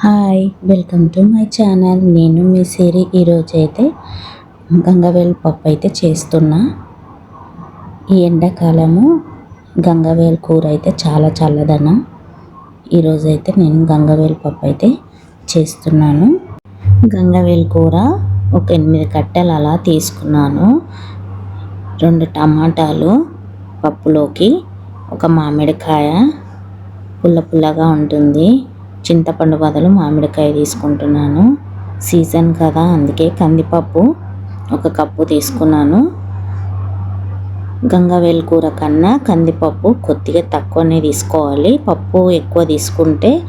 Hi welcome to my channel. నేను మీ సిరి. ఈరోజు అయితే గంగవేల్ పప్పు అయితే చేస్తున్నా. ఈ ఎండాకాలము గంగవేల్ కూర అయితే చాలా చల్లదనం. ఈరోజు అయితే నేను గంగవేల్ పప్పు అయితే చేస్తున్నాను. గంగవేల్ కూర ఒక ఎనిమిది కట్టెలు అలా తీసుకున్నాను. రెండు టమాటాలు పప్పులోకి ఒక మామిడికాయ పుల్ల పుల్లగా ఉంటుంది. చింతపండు బదులు మామిడికాయ తీసుకుంటున్నాను. సీజన్ కదా అందుకే కందిపప్పు ఒక కప్పు తీసుకున్నాను. గంగవేల్ కూర కన్నా కందిపప్పు కొద్దిగా తక్కువనే తీసుకోవాలి. పప్పు ఎక్కువ తీసుకుంటే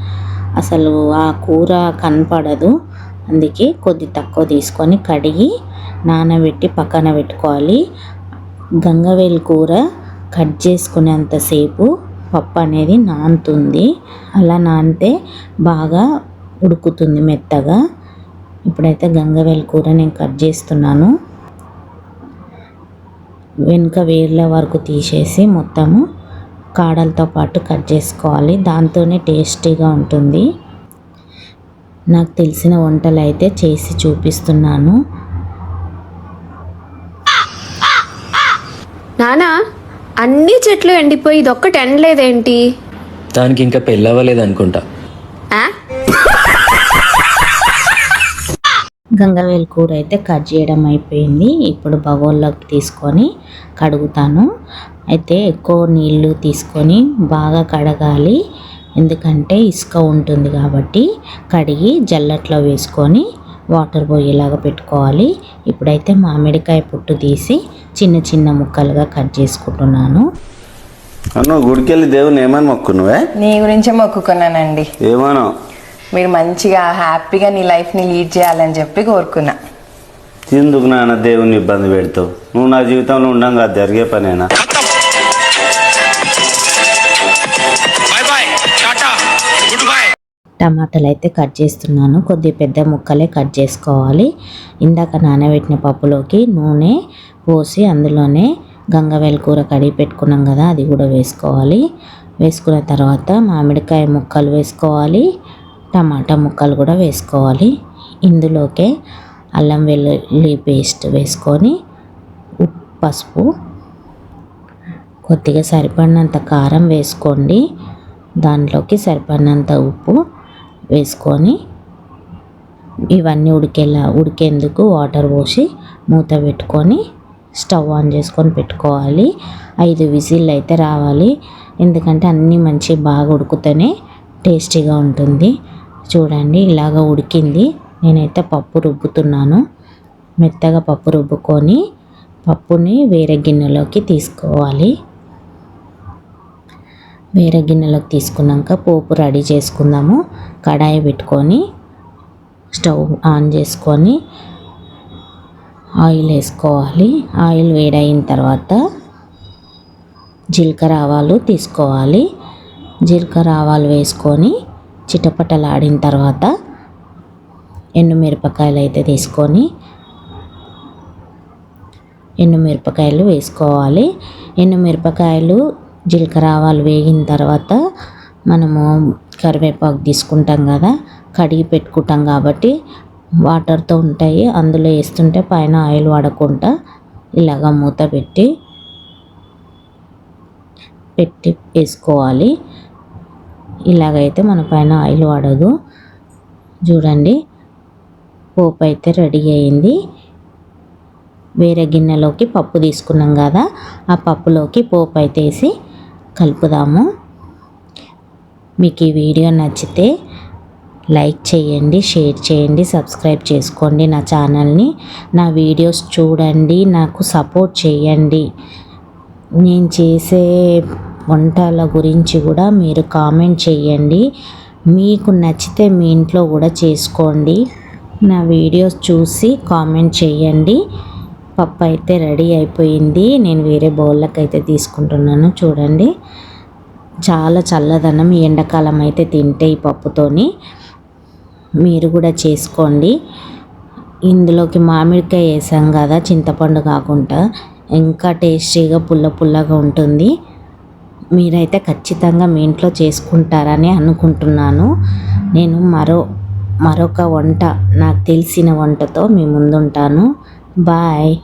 అసలు ఆ కూర కనపడదు. అందుకే కొద్ది తక్కువ తీసుకొని కడిగి నానబెట్టి పక్కన పెట్టుకోవాలి. గంగవేల్ కూర కట్ చేసుకునేంతసేపు పప్పు అనేది నానుతుంది అలా నానితే బాగా ఉడుకుతుంది మెత్తగా. ఇప్పుడైతే గంగవేల కూర నేను కట్ చేస్తున్నాను. వెనుక వేర్ల వరకు తీసేసి మొత్తము కాడలతో పాటు కట్ చేసుకోవాలి. దాంతోనే టేస్టీగా ఉంటుంది. నాకు తెలిసిన వంటలు అయితే చేసి చూపిస్తున్నాను. నానా! అన్ని చెట్లు ఎండిపోయి ఇదొక్కటి ఎండలేదేంటి? దానికి ఇంకా పెళ్ళవ్వలేదు అనుకుంటా? గంగవేల్ కూర అయితే కట్ చేయడం అయిపోయింది. ఇప్పుడు బగోల్లోకి తీసుకొని కడుగుతాను. అయితే ఎక్కువ నీళ్ళు తీసుకొని బాగా కడగాలి. ఎందుకంటే ఇసుక ఉంటుంది కాబట్టి కడిగి జల్లట్లో వేసుకొని వాటర్ పోయేలాగా పెట్టుకోవాలి. ఇప్పుడైతే మామిడికాయ పుట్టు తీసి చిన్న చిన్న ముక్కలుగా కట్ చేసుకుంటున్నాను. నువ్వు గుడికెళ్ళి దేవుని ఏమని మొక్కు నువ్వే? నీ గురించే మొక్కుకున్నానండి. ఏమనో? మీరు మంచిగా హ్యాపీగా నీ లైఫ్ని లీడ్ చేయాలని చెప్పి కోరుకున్నా. ఎందుకు నాన్న దేవుని ఇబ్బంది పెడతావు? నువ్వు నా జీవితంలో ఉండంగా అది జరిగే పనేనా? టమాటాలు అయితే కట్ చేస్తున్నాను. కొద్ది పెద్ద ముక్కలే కట్ చేసుకోవాలి. ఇందాక నానబెట్టిన పప్పులోకి నూనె పోసి అందులోనే గంగవేల కూర కడిగి పెట్టుకున్నాం కదా అది కూడా వేసుకోవాలి. వేసుకున్న తర్వాత మామిడికాయ ముక్కలు వేసుకోవాలి. టమాటా ముక్కలు కూడా వేసుకోవాలి. ఇందులోకే అల్లం వెల్లుల్లి పేస్ట్ వేసుకొని ఉప్పు పసుపు కొద్దిగా సరిపడినంత కారం వేసుకోండి. దాంట్లోకి సరిపడినంత ఉప్పు వేసుకొని ఇవన్నీ ఉడికేలా ఉడికేందుకు వాటర్ పోసి మూత పెట్టుకొని స్టవ్ ఆన్ చేసుకొని పెట్టుకోవాలి. ఐదు విజిల్ అయితే రావాలి. ఎందుకంటే అన్నీ మంచి బాగా ఉడుకుతేనే టేస్టీగా ఉంటుంది. చూడండి ఇలాగ ఉడికింది. నేనైతే పప్పు రుబ్బుతున్నాను. మెత్తగా పప్పు రుబ్బుకొని పప్పుని వేరే గిన్నెలోకి తీసుకోవాలి. వేరే గిన్నెలోకి తీసుకున్నాక పోపు రెడీ చేసుకుందాము. కడాయి పెట్టుకొని స్టవ్ ఆన్ చేసుకొని ఆయిల్ వేసుకోవాలి. ఆయిల్ వేడైన తర్వాత జీలకర్ర ఆవాలు తీసుకోవాలి. జీలకర్ర ఆవాలు వేసుకొని చిటపటలాడిన తర్వాత ఎండుమిరపకాయలు అయితే తీసుకొని ఎండుమిరపకాయలు వేసుకోవాలి. ఎండుమిరపకాయలు జీలకర్ర ఆవాలు వేగిన తర్వాత మనము కరివేపాకు తీసుకుంటాం కదా కడిగి పెట్టుకుంటాం కాబట్టి వాటర్తో ఉంటాయి. అందులో వేస్తుంటే పైన ఆయిల్ వాడకుండా ఇలాగ మూత పెట్టి పెట్టి వేసుకోవాలి. ఇలాగైతే మన పైన ఆయిల్ వాడదు. చూడండి పోపు అయితే రెడీ అయింది. వేరే గిన్నెలోకి పప్పు తీసుకున్నాం కదా ఆ పప్పులోకి పోపు అయితే వేసి కలుపుదాము. మీకు ఈ వీడియో నచ్చితే లైక్ చేయండి షేర్ చేయండి సబ్స్క్రైబ్ చేసుకోండి నా ఛానల్ని. నా వీడియోస్ చూడండి నాకు సపోర్ట్ చేయండి. నేను చేసే వంటల గురించి కూడా మీరు కామెంట్ చేయండి. మీకు నచ్చితే మీ ఇంట్లో కూడా చేసుకోండి. నా వీడియోస్ చూసి కామెంట్ చేయండి. పప్పు అయితే రెడీ అయిపోయింది. నేను వేరే బౌల్లోకి అయితే తీసుకుంటున్నాను. చూడండి. చాలా చల్లదనం ఈ ఎండాకాలం అయితే తింటే ఈ పప్పుతోని. మీరు కూడా చేసుకోండి. ఇందులోకి మామిడికాయ వేసాం కదా చింతపండు కాకుండా. ఇంకా టేస్టీగా పుల్ల పుల్లగా ఉంటుంది. మీరైతే ఖచ్చితంగా మీ ఇంట్లో చేసుకుంటారని అనుకుంటున్నాను. నేను మరో మరొక వంట నాకు తెలిసిన వంటతో మీ ముందుంటాను. Bye.